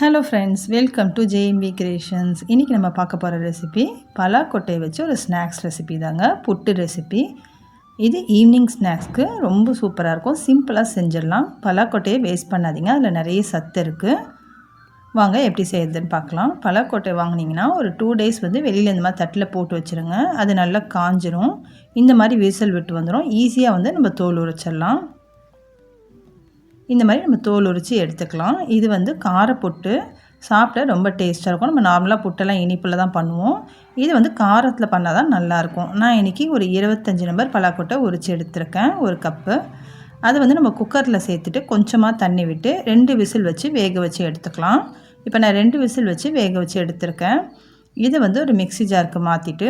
Hello friends welcome to JMB creations இன்றைக்கி நம்ம பார்க்க போகிற ரெசிபி பலாக்கொட்டையை வச்சு ஒரு ஸ்நாக்ஸ் ரெசிபி தாங்க. புட்டு ரெசிபி இது ஈவினிங் ஸ்நாக்ஸ்க்கு ரொம்ப சூப்பராக இருக்கும். சிம்பிளாக செஞ்சிடலாம். பலாக்கொட்டையை வேஸ்ட் பண்ணாதீங்க. அதில் நிறைய சத்து இருக்குது வாங்க எப்படி செய்யறதுன்னு பார்க்கலாம். பலாக்கொட்டை வாங்கினீங்கன்னா ஒரு டூ டேஸ் வந்து வெளியில் இந்த மாதிரி தட்டில் போட்டு வச்சுருங்க. அது நல்லா காஞ்சிரும். இந்த மாதிரி விசில் விட்டு வந்துடும் ஈஸியாக வந்து நம்ம தோல் உரைச்சிடலாம் இந்த மாதிரி நம்ம தோல் உரித்து எடுத்துக்கலாம். இது வந்து காரப்பொட்டு சாப்பிட ரொம்ப டேஸ்ட்டாக இருக்கும். நம்ம நார்மலாக புட்டெல்லாம் இனிப்பில் தான் பண்ணுவோம். இது வந்து காரத்தில் பண்ணால் தான் நல்லாயிருக்கும். நான் இன்றைக்கி ஒரு இருபத்தஞ்சி நம்பர் பலாக்கொட்டை உரித்து எடுத்திருக்கேன். ஒரு கப்பு. அதை வந்து நம்ம குக்கரில் சேர்த்துட்டு கொஞ்சமாக தண்ணி விட்டு ரெண்டு விசில் வச்சு வேக வச்சு எடுத்துக்கலாம். இப்போ நான் ரெண்டு விசில் வச்சு வேக வச்சு எடுத்திருக்கேன். இதை வந்து ஒரு மிக்சி ஜாருக்கு மாற்றிட்டு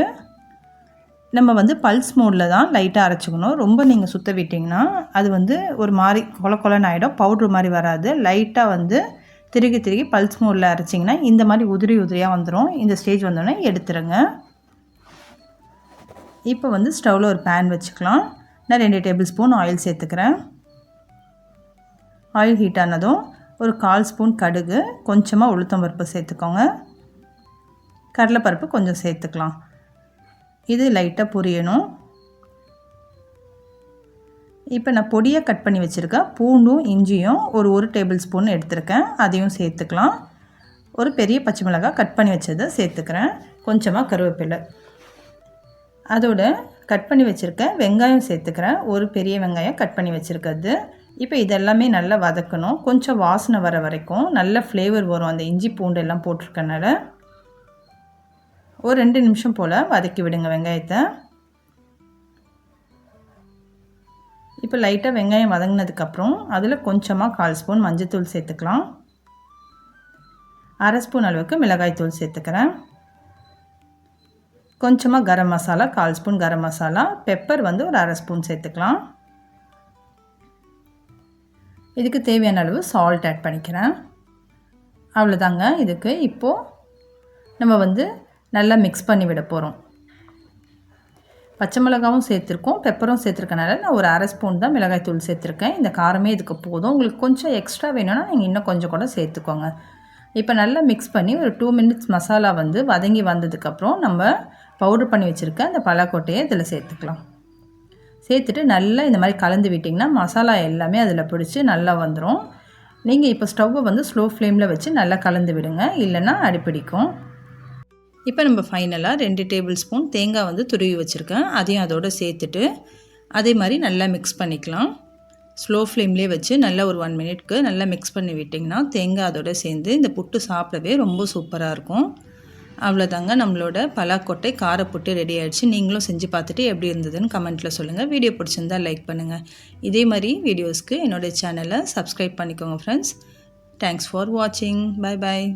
நம்ம வந்து பல்ஸ் மோடில் தான் லைட்டாக அரைச்சிக்கணும். ரொம்ப நீங்கள் சுத்த விட்டிங்கன்னா அது வந்து ஒரு மாதிரி கொல கொலன்னு ஆகிடும் பவுட்ரு மாதிரி வராது. லைட்டாக வந்து திருகி திருகி பல்ஸ் மோடில் அரைச்சிங்கன்னா இந்த மாதிரி உதிரி உதிரியாக வந்துடும் இந்த ஸ்டேஜ் வந்தோடனே எடுத்துருங்க. இப்போ வந்து ஸ்டவ்வில் ஒரு பேன் வச்சுக்கலாம். நான் ரெண்டு டேபிள் ஸ்பூன் ஆயில் சேர்த்துக்கிறேன். ஆயில் ஹீட் ஆனதும் ஒரு கால் ஸ்பூன் கடுகு கொஞ்சமாக உளுத்தம் பருப்பு சேர்த்துக்கோங்க. கடலைப்பருப்பு கொஞ்சம் சேர்த்துக்கலாம். இது லைட்டாக பொரியணும். இப்போ நான் பொடியை கட் பண்ணி வச்சுருக்கேன் பூண்டும் இஞ்சியும் ஒரு ஒரு டேபிள் ஸ்பூன் எடுத்துருக்கேன். அதையும் சேர்த்துக்கலாம். ஒரு பெரிய பச்சை மிளகாய் கட் பண்ணி வச்சதை சேர்த்துக்கிறேன். கொஞ்சமாக கருவேப்பிலை. அதோட கட் பண்ணி வச்சுருக்கேன் வெங்காயம் சேர்த்துக்கிறேன். ஒரு பெரிய வெங்காயம் கட் பண்ணி வச்சுருக்கிறது. இப்போ இதெல்லாமே நல்லா வதக்கணும். கொஞ்சம் வாசனை வர வரைக்கும் நல்ல ஃப்ளேவர் வரும். அந்த இஞ்சி பூண்டு எல்லாம் போட்டிருக்கனால. ஒரு ரெண்டு நிமிஷம் போல் வதக்கி விடுங்க வெங்காயத்தை. இப்போ லைட்டாக வெங்காயம் வதங்கினதுக்கப்புறம் அதில் கொஞ்சமாக கால் ஸ்பூன் மஞ்சத்தூள் சேர்த்துக்கலாம். அரை ஸ்பூன் அளவுக்கு மிளகாய்த்தூள் சேர்த்துக்கிறேன். கொஞ்சமாக கரம் மசாலா கால் ஸ்பூன் கரம் மசாலா பெப்பர் வந்து ஒரு அரை ஸ்பூன் சேர்த்துக்கலாம். இதுக்கு தேவையான அளவு சால்ட் ஆட் பண்ணிக்கிறேன். அவ்வளோதாங்க இதுக்கு இப்போது நம்ம வந்து நல்லா மிக்ஸ் பண்ணி விட போகிறோம் பச்சை மிளகாவும் சேர்த்துருக்கோம். பெப்பரும் சேர்த்துருக்கனால நான் ஒரு அரை ஸ்பூன் தான் மிளகாய் தூள் சேர்த்துருக்கேன். இந்த காரமே இதுக்கு போதும். உங்களுக்கு கொஞ்சம் எக்ஸ்ட்ரா வேணும்னா நீங்கள் இன்னும் கொஞ்சம் கூட சேர்த்துக்கோங்க. இப்போ நல்லா மிக்ஸ் பண்ணி ஒரு டூ மினிட்ஸ் மசாலா வந்து வதங்கி வந்ததுக்கப்புறம் நம்ம பவுடர் பண்ணி வச்சுருக்க அந்த பலாக்கொட்டையை இதில் சேர்த்துக்கலாம். சேர்த்துட்டு நல்லா இந்த மாதிரி கலந்து விட்டிங்கன்னா மசாலா எல்லாமே அதில் பிடிச்சி நல்லா வந்துடும் நீங்கள் இப்போ ஸ்டவ்வை வந்து ஸ்லோ ஃப்ளேமில் வச்சு நல்லா கலந்து விடுங்க. இல்லைன்னா அடிப்பிடிக்கும் இப்போ நம்ம ஃபைனலாக ரெண்டு டேபிள் ஸ்பூன் தேங்காய் வந்து துருவி வச்சுருக்கேன். அதையும் அதோடு சேர்த்துட்டு அதே மாதிரி நல்லா மிக்ஸ் பண்ணிக்கலாம். ஸ்லோ ஃப்ளேம்லேயே வச்சு நல்லா ஒரு ஒன் மினிட்க்கு நல்லா மிக்ஸ் பண்ணி விட்டிங்கன்னா தேங்காய் அதோடு சேர்ந்து இந்த புட்டு சாப்பிடவே ரொம்ப சூப்பராக இருக்கும். அவ்வளோதாங்க நம்மளோட பலாக்கொட்டை காரப்புட்டு ரெடி ஆகிடுச்சு நீங்களும் செஞ்சு பார்த்துட்டு எப்படி இருந்ததுன்னு கமெண்ட்டில் சொல்லுங்கள் வீடியோ பிடிச்சிருந்தால் லைக் பண்ணுங்கள் இதே மாதிரி வீடியோஸ்க்கு என்னோடய சேனலை சப்ஸ்கிரைப் பண்ணிக்கோங்க ஃப்ரெண்ட்ஸ் தேங்க்ஸ் ஃபார் வாட்சிங் பாய் பாய்